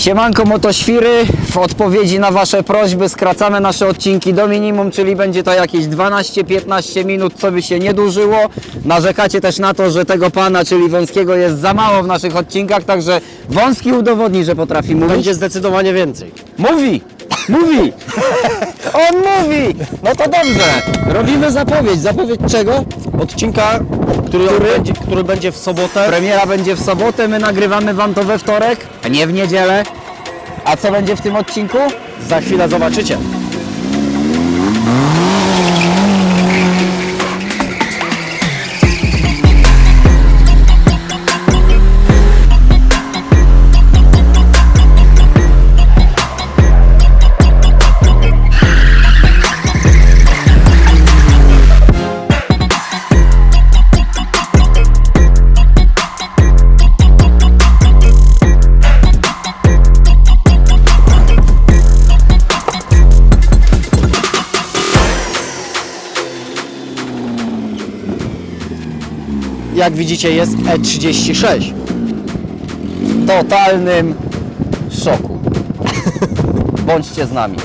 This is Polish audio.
Siemanko Motoświry, w odpowiedzi na Wasze prośby skracamy nasze odcinki do minimum, czyli będzie to jakieś 12-15 minut, co by się nie dłużyło. Narzekacie też na to, że tego pana, czyli Wąskiego jest za mało w naszych odcinkach, także Wąski udowodni, że potrafi mówić. Będzie zdecydowanie więcej. Mówi! Mówi! On mówi! No to dobrze! Robimy zapowiedź. Zapowiedź czego? Odcinka, który, Będzie, który będzie w sobotę. Premiera będzie w sobotę, my nagrywamy Wam to we wtorek, a nie w niedzielę. A co będzie w tym odcinku? Za chwilę zobaczycie. Jak widzicie jest E E36. totalnym szoku. Bądźcie z nami.